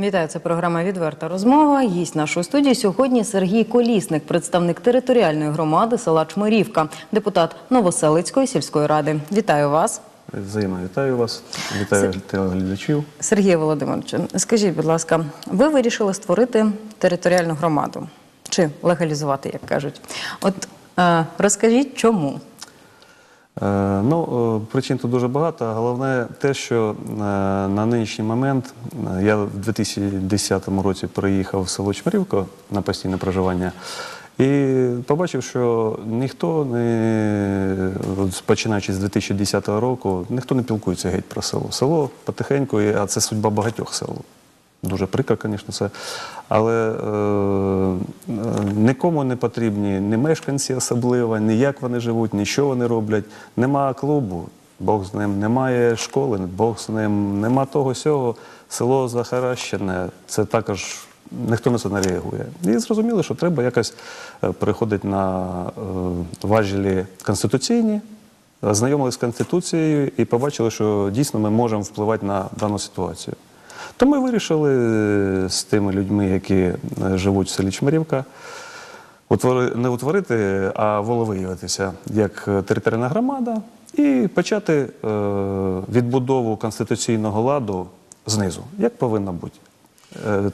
Вітаю, це програма Відверта розмова. Гість нашої студії сьогодні Сергій Колісник, представник територіальної громади села Чмирівка, депутат Новоселицької сільської ради. Вітаю вас, Взаємно вітаю вас, вітаю телеглядачів. Сергію Володимировичу. Скажіть, будь ласка, ви вирішили створити територіальну громаду чи легалізувати, як кажуть? От е, розкажіть, чому? Е, ну, е, причин тут дуже багато. Головне те, що е, на нинішній момент я в 2010 році приїхав в село Чмирівко на постійне проживання. І побачив, що ніхто не починаючи з 2010 року, ніхто не пілкується геть про село. Село потихеньку, а це судьба багатьох сел. Дуже прикро, звісно, це. Але е, е, нікому не потрібні ні мешканці особливо, ні як вони живуть, ні що вони роблять. Нема клубу, Бог з ним, немає школи, Бог з ним, нема того сього. Село захаращене, це також ніхто на це не реагує. І зрозуміло, що треба якось е, переходити на е, важелі конституційні, ознайомилися з Конституцією і побачили, що дійсно ми можемо впливати на дану ситуацію. То ми вирішили е, з тими людьми, які е, живуть в селі Чмирівка, не утворити, а волевиявитися як е, територіальна громада і почати відбудову конституційного ладу знизу, як повинно бути.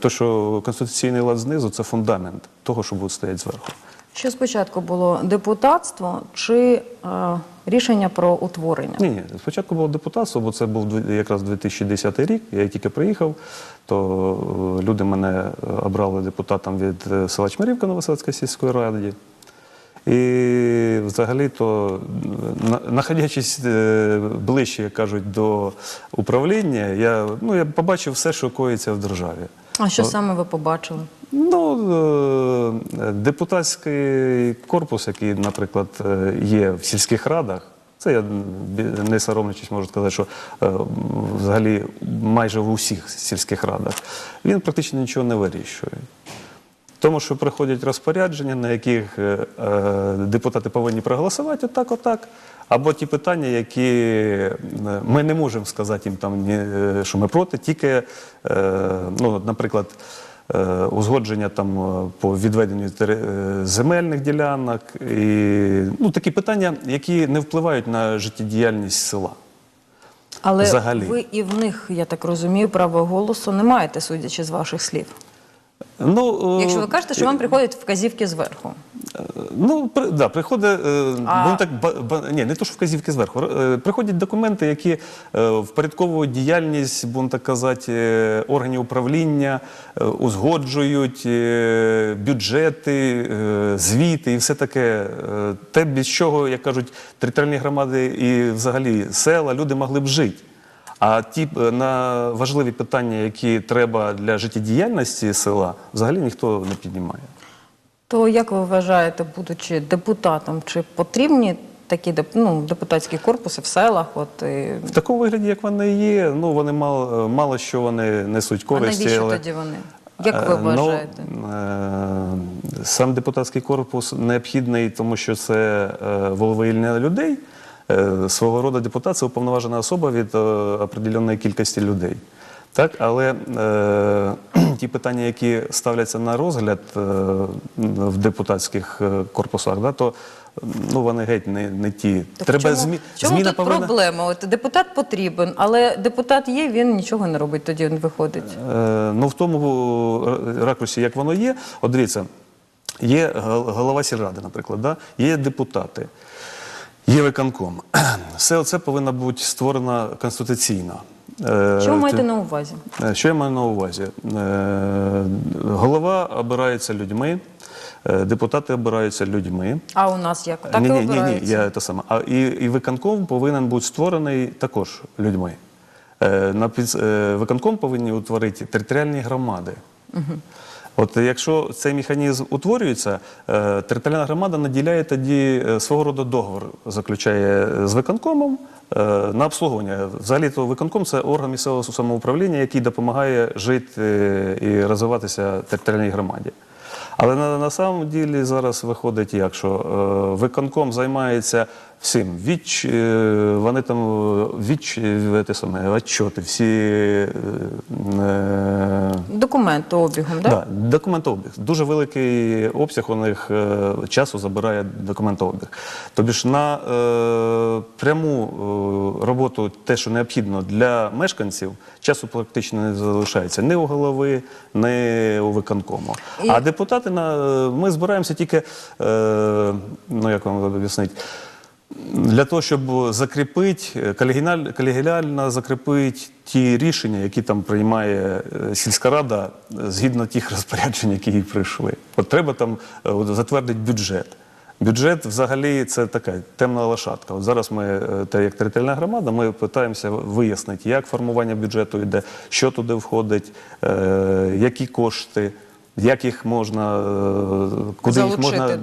То, що конституційний лад знизу це фундамент того, що буде стояти зверху. Що спочатку було депутатство чи е, рішення про утворення? Ні, спочатку було депутатство, бо це був якраз 2010 рік. Я тільки приїхав, то е, люди мене е, обрали депутатом від е, села Чмирівка Новоселицької сільської ради. І взагалі-то, знаходячись ближче, як кажуть, до управління, я, ну, я побачив все, що коїться в державі. А що саме ви побачили? Ну, е, депутатський корпус, який, наприклад, е, є в сільських радах, це я не соромлячись можу сказати, що е, взагалі майже в усіх сільських радах, він практично нічого не вирішує. Тому що приходять розпорядження, на яких е, депутати повинні проголосувати отак, отак. Або ті питання, які е, ми не можемо сказати їм там, е, що ми проти, тільки, е, ну, наприклад, узгодження там по відведенню земельних ділянок, і ну, такі питання, які не впливають на життєдіяльність села. Але Взагалі. ви і в них, я так розумію, право голосу не маєте, судячи з ваших слів. Ну, Якщо ви кажете, що вам приходять вказівки зверху. Ну, при, да, приходить, е, А- так, ба, ба, ні, не то, що вказівки зверху. Е, приходять документи, які е, впорядковують діяльність, будемо так казати, органів управління, узгоджують бюджети, звіти і все таке. Те, без чого, як кажуть, територіальні громади і взагалі села, люди могли б жити. А ті на важливі питання, які треба для життєдіяльності села, взагалі ніхто не піднімає. То як ви вважаєте, будучи депутатом, чи потрібні такі ну, депутатські корпуси в селах? От, і... В такому вигляді, як вони є, ну вони мало, мало що вони несуть А навіщо але, тоді вони? Як ви Е, ну, вважаєте? е, сам депутатський корпус необхідний, тому що це е, людей. Е, Свого роду депутат це уповноважена особа від е, определеної кількості людей. Так, але е, ті питання, які ставляться на розгляд е, в депутатських е, корпусах, да, то ну, вони геть не, не ті. Так Треба чому, змі... чому зміна тут повинна... проблема? От депутат потрібен, але депутат є, він нічого не робить, тоді він виходить. Е, Ну, в тому ракурсі, як воно є, от дивіться, є голова сільради, наприклад, да? є депутати, є виконком. Все це повинно бути створено конституційно. Е, Що ви маєте на увазі? Е, Що я маю на увазі? Е, Голова обирається людьми, депутати обираються людьми. А у нас як? Так ні, і ні, ні, ні, я те саме. А і, і виконком повинен бути створений також людьми. На виконком повинні утворити територіальні громади. От якщо цей механізм утворюється, територіальна громада наділяє тоді свого роду договор, заключає з виконкомом на обслуговування. Взагалі, то виконком це орган місцевого самоуправління, який допомагає жити е, і розвиватися територіальній громаді. Але на, на самом ділі зараз виходить як, що е, виконком займається всім. Відч, е, вони там е, відч, е, те саме, отчоти, всі е, е, Документ обігом, так? Да, документообіг. Дуже великий обсяг у них часу забирає документообіг. Тобі ж на е, пряму роботу, те, що необхідно для мешканців, часу практично не залишається ні у голови, ні у виконкому. І- А депутати на ми збираємося тільки, е, ну як вам об'яснити. Для того, щоб закріпити, колегіаль- колегіально закріпити ті рішення, які там приймає е, сільська рада е, згідно тих розпоряджень, які їй прийшли. От треба там е, затвердити бюджет. Бюджет взагалі це така темна лошадка. От зараз ми, те, як територіальна громада, ми намагаємося вияснити, як формування бюджету йде, що туди входить, які кошти. Як їх можна, е, куди їх можна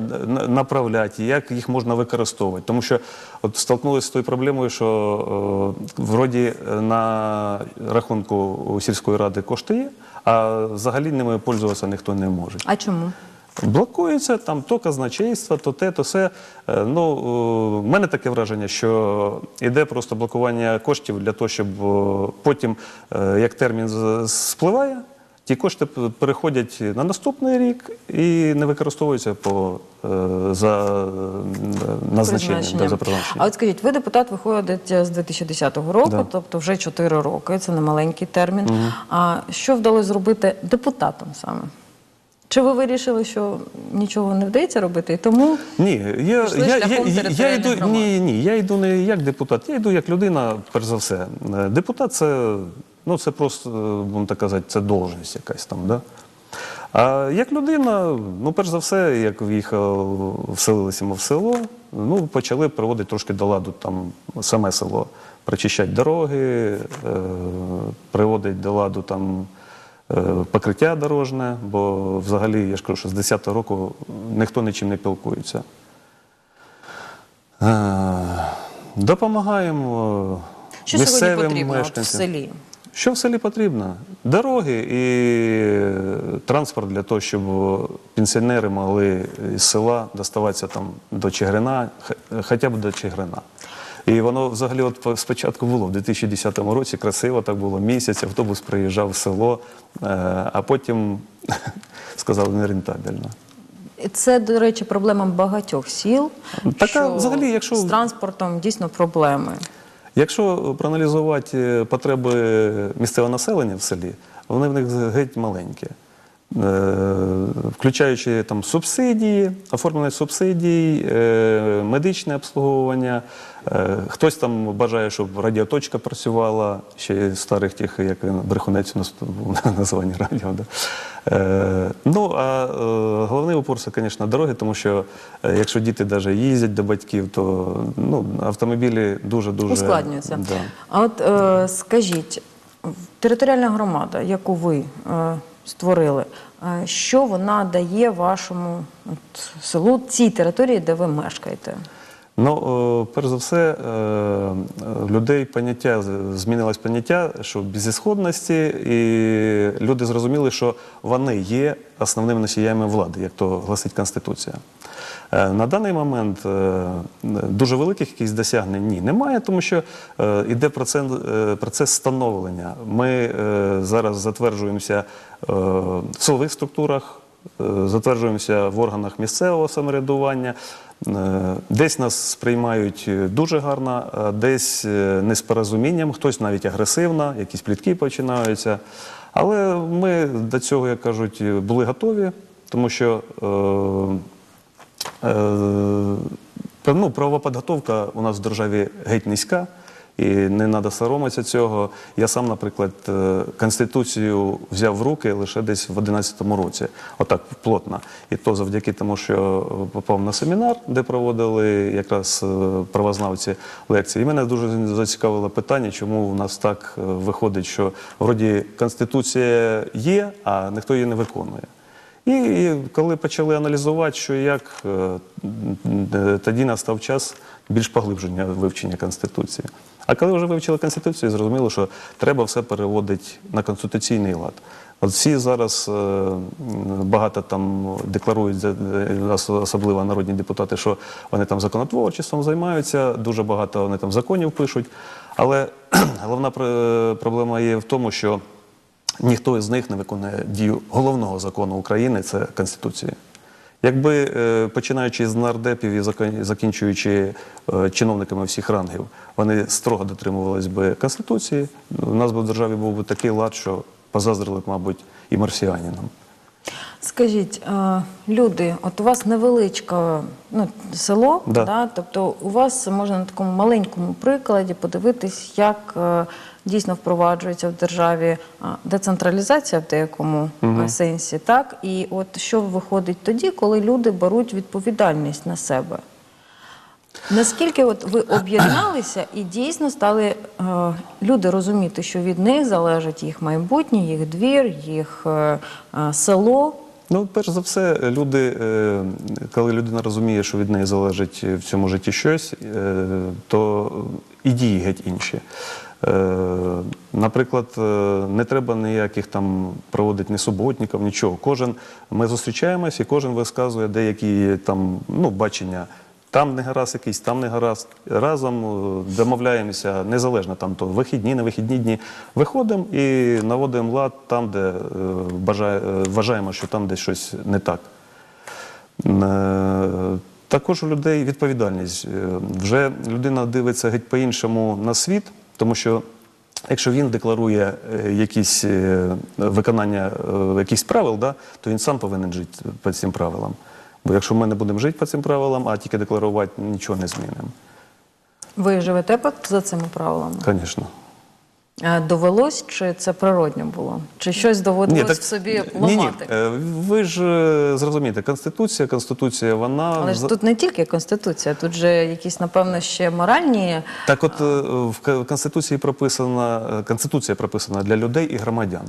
направляти, як їх можна використовувати. Тому що от столкнулися з тою проблемою, що е, вроді е, на рахунку сільської ради кошти є, а взагалі ними пользуватися ніхто не може. А чому? Блокується там то казначейство, то те, то все. Е, Ну, в мене таке враження, що йде просто блокування коштів для того, щоб потім, як термін спливає, ті кошти переходять на наступний рік і не використовуються по, е, за назначенням, да, за А от скажіть, ви депутат виходить з 2010 року, Да. тобто вже 4 роки, це не маленький термін. А що вдалося зробити депутатам саме? Чи ви вирішили, що нічого не вдається робити, і тому Ні, я, я, я, я, йду, громад. ні, ні, я йду не як депутат, я йду як людина, перш за все. Е, Депутат це, ну, це просто, е, будемо так казати, це должність якась там, да? А як людина, ну, перш за все, як в'їхав, вселилися ми в село, ну, почали приводити трошки до ладу там саме село, прочищати дороги, е, приводити до ладу там е, покриття дорожне, бо взагалі, я ж кажу, що з 10-го року ніхто нічим не пілкується. Допомагаємо що сьогодні потрібно от в селі? Що в селі потрібно? Дороги і транспорт для того, щоб пенсіонери могли з села доставатися там до Чигирина, хоча б до Чигирина. І воно взагалі от спочатку було в 2010 році, красиво так було місяць, автобус приїжджав в село, е, а потім сказали нерентабельно. Це, до речі, проблема багатьох сіл. Така, що взагалі, якщо- з транспортом дійсно проблеми. Якщо проаналізувати е, потреби місцевого населення в селі, вони в них геть маленькі. Е, Включаючи там субсидії, оформлення субсидій, е, медичне обслуговування. Е, Хтось там бажає, щоб радіоточка працювала, ще старих тих, як він, брехунець у нас був названня радіо. Да? Е, Ну, а е, головний упор це, звісно, дороги, тому що е, якщо діти навіть їздять до батьків, то ну, автомобілі дуже-дуже ускладнюється. Да. А от е, скажіть, територіальна громада, яку ви е, створили, е, що вона дає вашому от, селу, цій території, де ви мешкаєте? Ну, е, перш за все, е, е, людей поняття змінилось поняття, що безісходності, і люди зрозуміли, що вони є основними носіями влади, як то гласить Конституція. На даний момент дуже великих якихось досягнень ні, немає, тому що йде процес, процес становлення. Ми зараз затверджуємося в силових структурах, затверджуємося в органах місцевого самоврядування. Е, Десь нас сприймають е, дуже гарно, десь е, не з порозумінням, хтось навіть агресивно, якісь плітки починаються. Але ми до цього, як кажуть, були готові, тому що е, е, ну, правова підготовка у нас в державі геть низька. І не треба соромитися цього. Я сам, наприклад, е, Конституцію взяв в руки лише десь в 11-му році, отак плотно. І то завдяки тому, що попав на семінар, де проводили якраз е, правознавці лекції. І мене дуже зацікавило питання, чому у нас так е, виходить, що вроді Конституція є, а ніхто її не виконує. І, коли почали аналізувати, що як, е, тоді настав час більш поглиблення вивчення Конституції. А коли вже вивчили Конституцію, зрозуміло, що треба все переводити на конституційний лад. От всі зараз е, багато там декларують, е, особливо народні депутати, що вони там законотворчеством займаються, дуже багато вони там законів пишуть. Але головна проблема є в тому, що ніхто із них не виконує дію головного закону України це Конституція. Якби е, починаючи з нардепів і закінчуючи е, чиновниками всіх рангів, вони строго дотримувались би Конституції, у нас би в державі був би такий лад, що позаздрили б, мабуть, і марсіанінам. Скажіть, е, люди, от у вас невеличке ну, село, Да. да. тобто у вас можна на такому маленькому прикладі подивитись, як дійсно впроваджується в державі децентралізація в деякому сенсі, так? І от що виходить тоді, коли люди беруть відповідальність на себе? Наскільки от ви об'єдналися і дійсно стали е, люди розуміти, що від них залежить їх майбутнє, їх двір, їх е, е, село? Ну, перш за все, люди, е, коли людина розуміє, що від неї залежить в цьому житті щось, е, то і дії геть інші. Е, Наприклад, е, не треба ніяких там проводити ні суботників, нічого. Кожен ми зустрічаємось і кожен висказує деякі там ну, бачення. Там не гаразд якийсь, там не гаразд. Разом е, домовляємося, незалежно там то вихідні, не вихідні дні. Виходимо і наводимо лад там, де вважаємо, що там десь щось не так. Також у людей відповідальність. Вже людина дивиться геть по-іншому на світ, тому що якщо він декларує е, якісь е, виконання якісь якихось правил, да, то він сам повинен жити по цим правилам. Бо якщо ми не будемо жити по цим правилам, а тільки декларувати, нічого не змінимо. Ви живете за цими правилами? Звісно. Е, Довелось, чи це природньо було? Чи щось доводилось в собі ламати? ні, ні. Е, Ви ж е, зрозумієте, Конституція, Конституція, вона Але ж тут не тільки Конституція, тут же якісь, напевно, ще моральні. Так от в Конституції прописана, Конституція прописана для людей і громадян.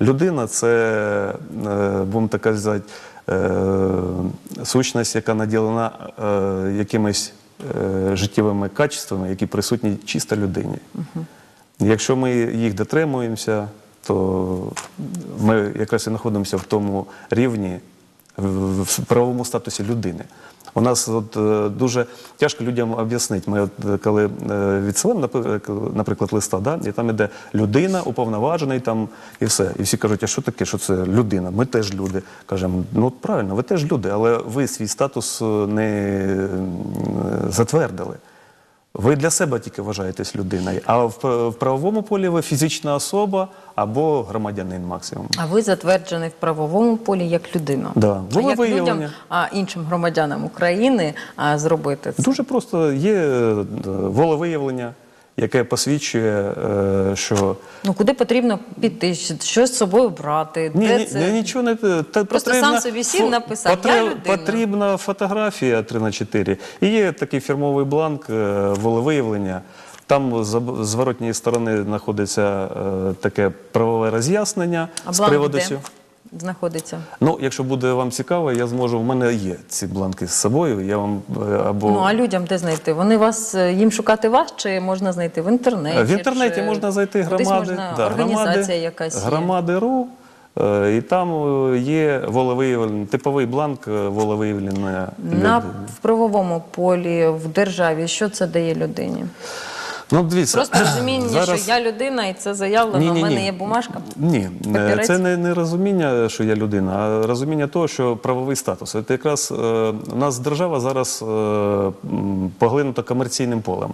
Людина це, будемо так казати, сущність, яка наділена якимись життєвими качествами, які присутні чисто людині. Якщо ми їх дотримуємося, то ми якраз і знаходимося в тому рівні, в правовому статусі людини. У нас от, е, дуже тяжко людям об'яснити. Ми, от, е, коли е, відсилаємо, напи- наприклад, листа, да, і там іде людина, уповноважений там і все. І всі кажуть, а що таке, що це людина? Ми теж люди. Кажемо, ну правильно, ви теж люди, але ви свій статус не затвердили. Ви для себе тільки вважаєтесь людиною, а в, в правовому полі ви фізична особа або громадянин максимум. А ви затверджений в правовому полі як людина. Да. А як виявлення. людям, а іншим громадянам України а, зробити це? Дуже просто є е, волевиявлення, яке посвідчує, е, що Ну куди потрібно піти, що з собою брати? ні, де ні, це? ні, нічого не та, Просто потрібна сам собі сів, написав, «Я людина». Потрібна фотографія 3 на 4 І є такий фірмовий бланк е, волевиявлення. Там з зворотньої сторони знаходиться е, таке правове роз'яснення А з бланк приводу де цього. Знаходиться? Ну, якщо буде вам цікаво, я зможу. В мене є ці бланки з собою. Я вам е, або Ну а людям де знайти? Вони вас е, їм шукати вас, чи можна знайти в інтернеті? в інтернеті чи можна зайти кудись громади, можна, да, організація громади, якась є? громади.ру, е, і там е, є волевиявлення, типовий бланк е, волевиявлення. на в правовому полі в державі. Що це дає людині? Ну, дивіться, Просто розуміння, зараз- що я людина, і це заявлено. У мене є бумажка. Ні, е, Папірець? це не, не розуміння, що я людина, а розуміння того, що правовий статус. Це якраз е, у нас держава зараз е, поглинута комерційним полем.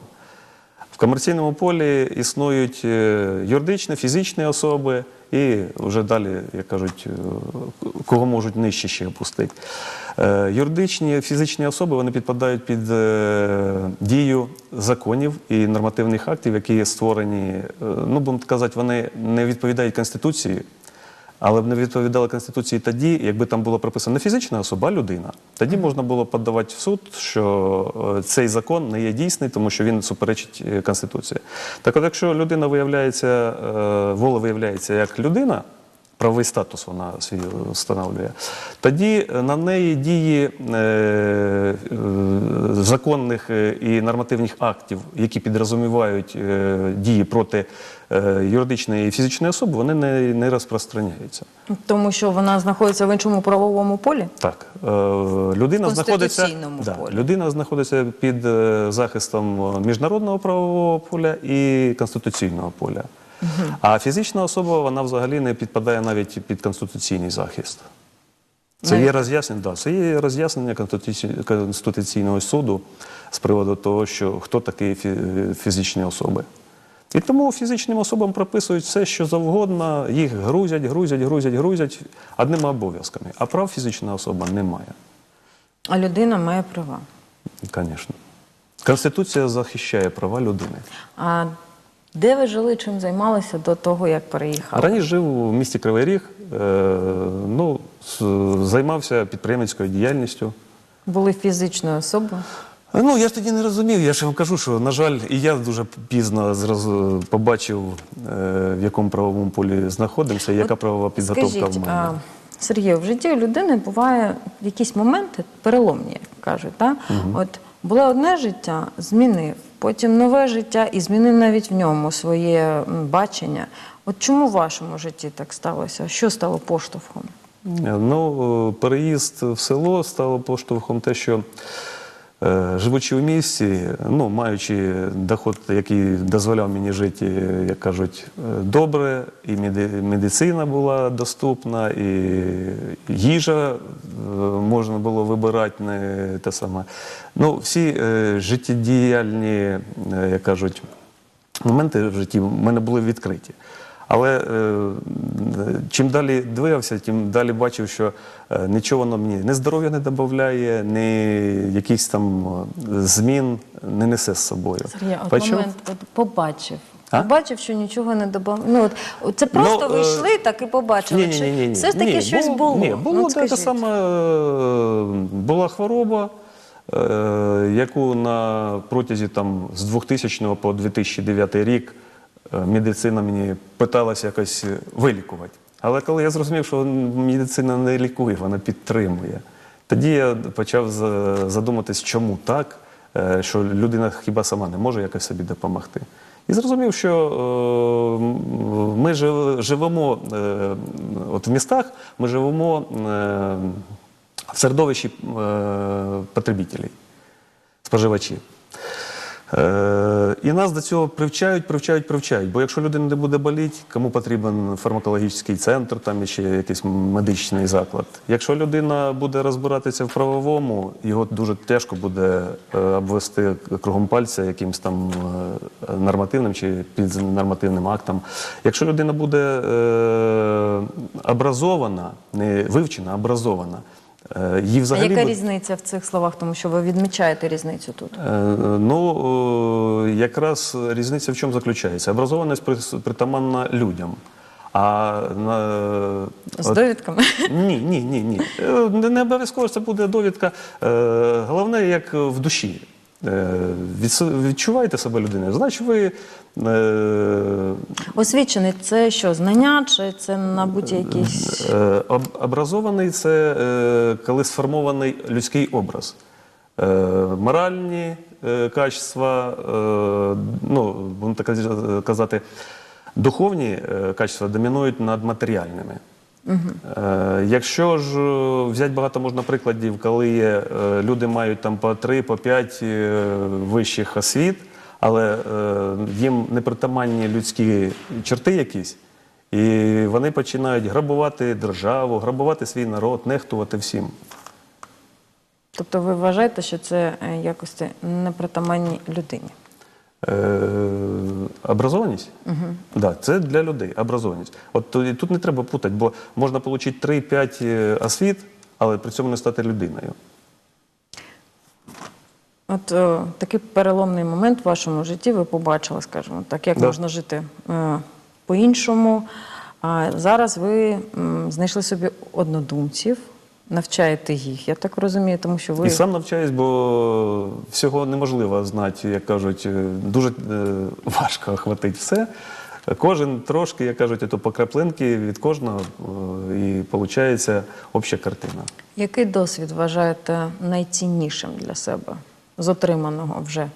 Комерційному полі існують е, юридичні, фізичні особи і вже далі, як кажуть, е, кого можуть нижче ще опустити. Е, Юридичні, фізичні особи вони підпадають під дію законів і нормативних актів, які створені, ну будемо казати, вони не відповідають Конституції. Але б не відповідали Конституції тоді, якби там було прописано не фізична особа, а людина. Тоді можна було подавати в суд, що е, цей закон не є дійсний, тому що він суперечить е, Конституції. Так от, якщо людина виявляється, е, воля виявляється як людина, правовий статус вона свій встановлює. Тоді на неї дії законних і нормативних актів, які підрозумівають дії проти е, юридичної і фізичної особи, вони не, не розпространяються. Тому що вона знаходиться в іншому правовому полі? Так, е, людина В знаходиться, да, полі. людина знаходиться під е, захистом міжнародного правового поля і конституційного поля. А фізична особа вона взагалі не підпадає навіть під конституційний захист. Це Навіть є роз'яснення, да, це є роз'яснення Конституційного суду з приводу того, що хто такі фізичні особи. І тому фізичним особам прописують все, що завгодно, їх грузять, грузять, грузять, грузять одними обов'язками. А прав фізична особа не має, А людина має права. звісно. Конституція захищає права людини. А де ви жили, чим займалися до того, як переїхали? Раніше жив у місті Кривий Ріг, е, ну, займався підприємницькою діяльністю. Були фізичною особою? Ну, я ж тоді не розумів. Я ж вам кажу, що, на жаль, і я дуже пізно зразу побачив, е, в якому правовому полі знаходимося, і яка правова підготовка Скажіть, в мене. а, Сергію, в житті у людини буває якісь моменти переломні, як кажуть. Так? От було одне життя, змінив, потім нове життя і змінив навіть в ньому своє м, бачення. От чому в вашому житті так сталося? Що стало поштовхом? Ну, е, переїзд в село стало поштовхом те, що е, живучи в місті, ну, маючи доход, який дозволяв мені жити, е, як кажуть, е, добре, і медицина була доступна, і їжа е, можна було вибирати не те саме. Ну, всі е, життєдіяльні, е, як кажуть, моменти в житті в мене були відкриті. Але е, чим далі дивився, тим далі бачив, що е, нічого воно мені не здоров'я не додає, ні якихось там змін не несе з собою. Сергій, от момент от побачив. А? Побачив, що нічого не додав. Ну, от, це просто Ну, ви е, так і побачили. Ні, ні, ні, ні, ні. Все ж таки Ні, щось було. Ні, було Ну, скажіть. саме. е, Була хвороба, е, яку на протязі там, з 2000 по 2009 рік медицина мені питалася якось вилікувати. Але коли я зрозумів, що медицина не лікує, вона підтримує, тоді я почав задуматись, чому так, е, що людина хіба сама не може якось собі допомогти. І зрозумів, що е, ми жив- живемо е, от в містах, ми живемо е, в середовищі е, потребітелів, споживачів. Е, і нас до цього привчають, привчають, привчають. Бо якщо людина не буде боліти, кому потрібен фармакологічний центр, там ще якийсь медичний заклад. Якщо людина буде розбиратися в правовому, його дуже тяжко буде е, обвести кругом пальця якимось там е, нормативним чи піднормативним актом. Якщо людина буде образована, не вивчена, а образована, е, взагалі... А яка різниця в цих словах, тому що ви відмічаєте різницю тут? Е, Ну, е, якраз різниця в чому заключається? Образованість притаманна людям. А на З довідками? ні, ні, ні, ні. Не, обов'язково це буде довідка. Головне, як в душі. Е, Відчуваєте себе людиною, значить ви е, Освічений це що, знання, чи це набуті якісь. Е, об- Образований це е, коли сформований людський образ. Е, Моральні е, качества, е, ну, будемо так казати, духовні е, качества домінують над матеріальними. Е, Якщо ж е, взяти багато можна прикладів, коли є, е, люди мають там по 3, по 5 е, вищих освіт, але е, їм непритаманні людські черти якісь, і вони починають грабувати державу, грабувати свій народ, нехтувати всім. Тобто ви вважаєте, що це якості непритаманні людині? Е, образованість? Угу. Да, це для людей. Образованість. От тут не треба путати, бо можна отримати 3-5 е, освіт, але при цьому не стати людиною. От е, такий переломний момент в вашому житті ви побачили, скажімо так, як Да. можна жити е, по-іншому. А зараз ви м, знайшли собі однодумців, навчаєте їх, я так розумію, тому що ви І сам навчаюсь, бо всього неможливо знати, як кажуть, е, дуже е, важко охватити все. Кожен трошки, як кажуть, то по краплинки від кожного е, і виходить обща картина. Який досвід вважаєте найціннішим для себе з отриманого вже?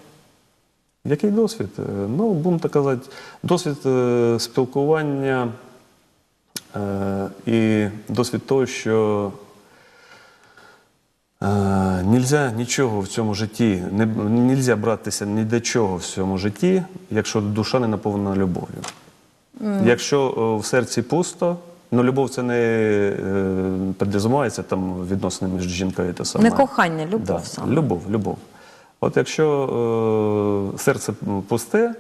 Який досвід? Ну, будемо так казати, досвід е, спілкування е, і досвід того, що нельзя нічого в цьому житті, не нельзя братися ні до чого в цьому житті, якщо душа не наповнена любов'ю. Якщо е, в серці пусто, ну любов це не е, підрозуміється там відносини між жінкою та саме. Не кохання, любов Да, саме. Любов, любов. От якщо е, серце пусте,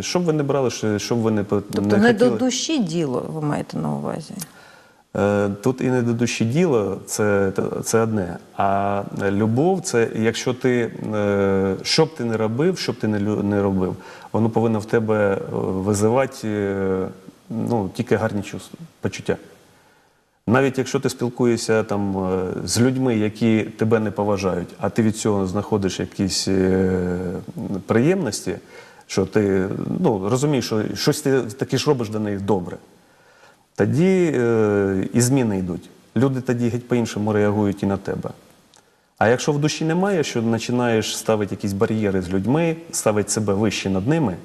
що б ви не брали, що, б ви не, Тобто не, не до душі діло, ви маєте на увазі. Е, Тут і не до душі діло, це, це одне. А любов це якщо ти, е, що б ти не робив, що б ти не, робив, воно повинно в тебе е, визивати ну, тільки гарні чувства, почуття. Навіть якщо ти спілкуєшся там з людьми, які тебе не поважають, а ти від цього знаходиш якісь приємності, що ти ну, розумієш, що щось ти таки ж робиш до них добре, тоді е, і зміни йдуть. Люди тоді геть по-іншому реагують і на тебе. А якщо в душі немає, що починаєш ставити якісь бар'єри з людьми, ставити себе вище над ними,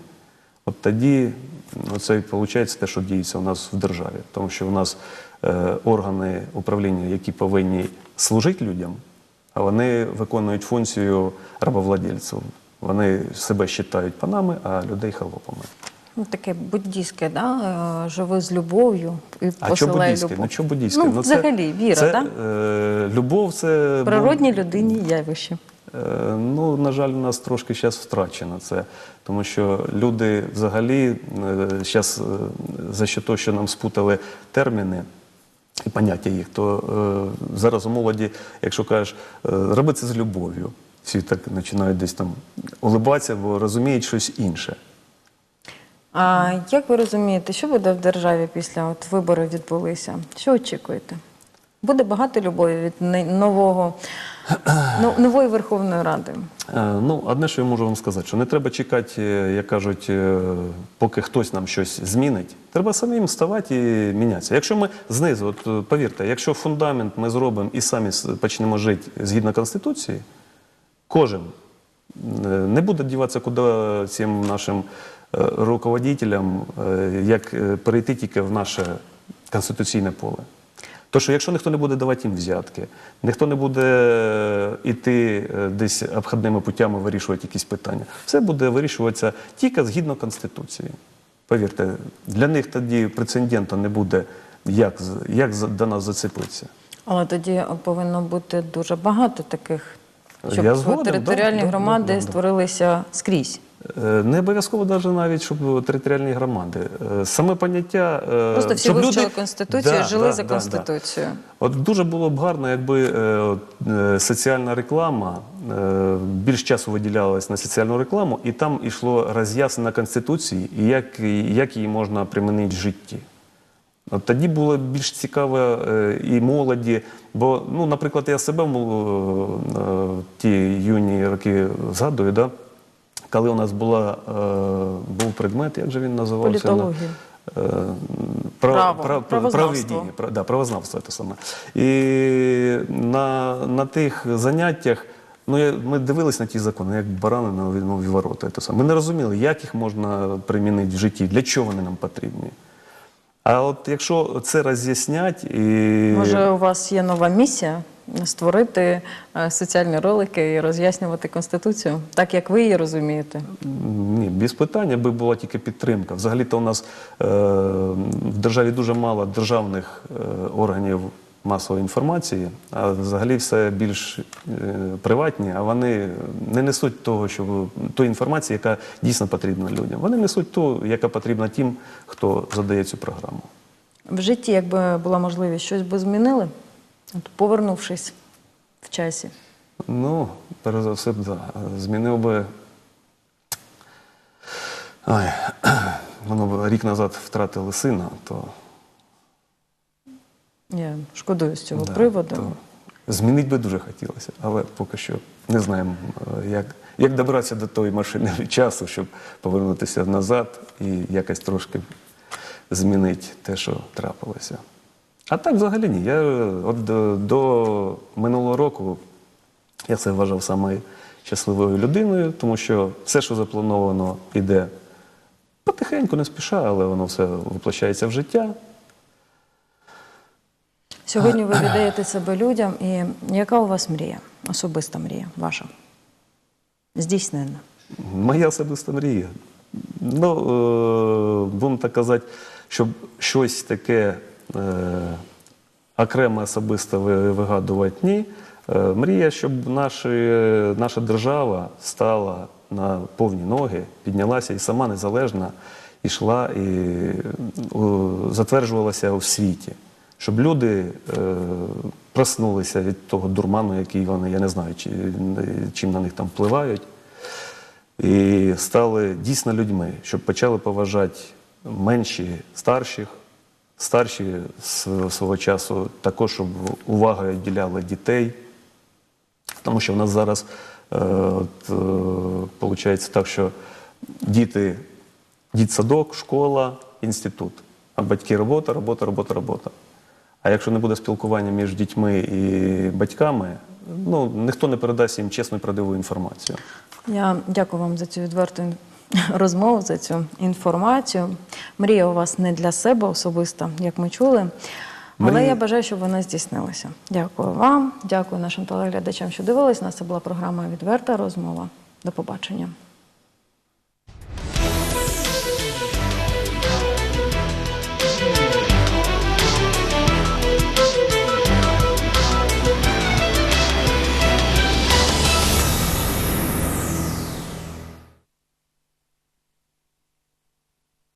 от тоді ну, це виходить те, що діється у нас в державі. Тому що у нас е, органи управління, які повинні служити людям, а вони виконують функцію рабовладельців. Вони себе вважають панами, а людей холопами. Ну, таке буддійське, да? е, живи з любов'ю і А що посилай буддійське? любов. Ну що буддійське? Ну, це- взагалі, віра, це, да? е, любов це бу- Природній людині явище. Е, Ну, на жаль, у нас трошки зараз втрачено це, тому що люди взагалі зараз за що що нам спутали терміни і поняття їх, то е, зараз у молоді, якщо кажеш, е, роби це з любов'ю, всі так починають десь там улибатися, бо розуміють щось інше. А як ви розумієте, що буде в державі після от виборів відбулися? Що очікуєте? Буде багато любові від нового, ну, нової Верховної Ради. Е, Ну, одне, що я можу вам сказати, що не треба чекати, е, як кажуть, е, поки хтось нам щось змінить. Треба самим вставати і мінятися. Якщо ми знизу, от повірте, якщо фундамент ми зробимо і самі почнемо жити згідно Конституції, кожен не буде діватися куди цим нашим руководителям, е, як е, перейти тільки в наше конституційне поле. То, що якщо ніхто не буде давати їм взятки, ніхто не буде йти е, десь обхідними путями вирішувати якісь питання, все буде вирішуватися тільки згідно Конституції. Повірте, для них тоді прецедента не буде, як, як до нас зацепитися. Але тоді повинно бути дуже багато таких, щоб Я згоден, територіальні да, громади да, да, да. створилися скрізь. Е, Не обов'язково навіть навіть, щоб територіальні громади. Е, Саме поняття. е, Просто всі щоб вивчили люди- Конституцію, Да, жили да, за да, да. Конституцією. От дуже було б гарно, якби соціальна реклама більш часу виділялась на соціальну рекламу, і там йшло роз'яснення Конституції, і як, як її можна примінити в житті. От тоді було більш цікаво і молоді. Бо, ну, наприклад, я себе в ті юні роки згадую, да? Коли у нас була, е, був предмет, як же він називався? Політологія. Е, прав- Право, прав- правознавство. дії, Пра- да, правознавство це саме. І на, на тих заняттях ну, я, ми дивились на ті закони, як барани на ворота. Це саме. Ми не розуміли, як їх можна примінити в житті, для чого вони нам потрібні. А от якщо це роз'яснять і. Може, у вас є нова місія створити е, соціальні ролики і роз'яснювати Конституцію, так як ви її розумієте? Ні, без питання, аби була тільки підтримка. Взагалі-то у нас е, в державі дуже мало державних е, органів масової інформації, а взагалі все більш е, приватні, а вони не несуть того, що тої інформації, яка дійсно потрібна людям. Вони несуть ту, яка потрібна тим, хто задає цю програму. В житті, якби була можливість, щось би змінили, От повернувшись в часі. Ну, перш за все, да, змінив би. Ой, воно б рік назад втратили сина, то Я шкодую з цього Да, приводу. то- Змінити би дуже хотілося, але поки що не знаємо, е, як, як добратися до тої машини часу, щоб повернутися назад і якось трошки змінити те, що трапилося. А так взагалі ні. Я от до, до минулого року я себе вважав самою щасливою людиною, тому що все, що заплановано, йде потихеньку, не спіша, але воно все воплощається в життя. Сьогодні ви віддаєте себе людям, і яка у вас мрія? Особиста мрія ваша? Здійснена. Моя особиста мрія. Ну, е, будемо так казати, щоб щось таке е, окреме особисто вигадувати ні. Е, мрія, щоб наші, наша держава стала на повні ноги, піднялася і сама незалежна йшла і затверджувалася у світі. Щоб люди е, проснулися від того дурману, який вони, я не знаю, чи, чим на них там впливають і стали дійсно людьми, щоб почали поважати менші старших, старші свого часу також, щоб увагу відділяли дітей. Тому що в нас зараз е, е, виходить так, що діти, дітсадок, школа, інститут, а батьки робота, робота, робота, робота. А якщо не буде спілкування між дітьми і батьками, ну ніхто не передасть їм чесну і правдиву інформацію. Я дякую вам за цю відверту ін- розмову, за цю інформацію. Мрія у вас не для себе особиста, як ми чули. Але Мрія- я бажаю, щоб вона здійснилася. Дякую вам, дякую нашим телеглядачам, що дивились нас. Це була програма Відверта розмова. До побачення.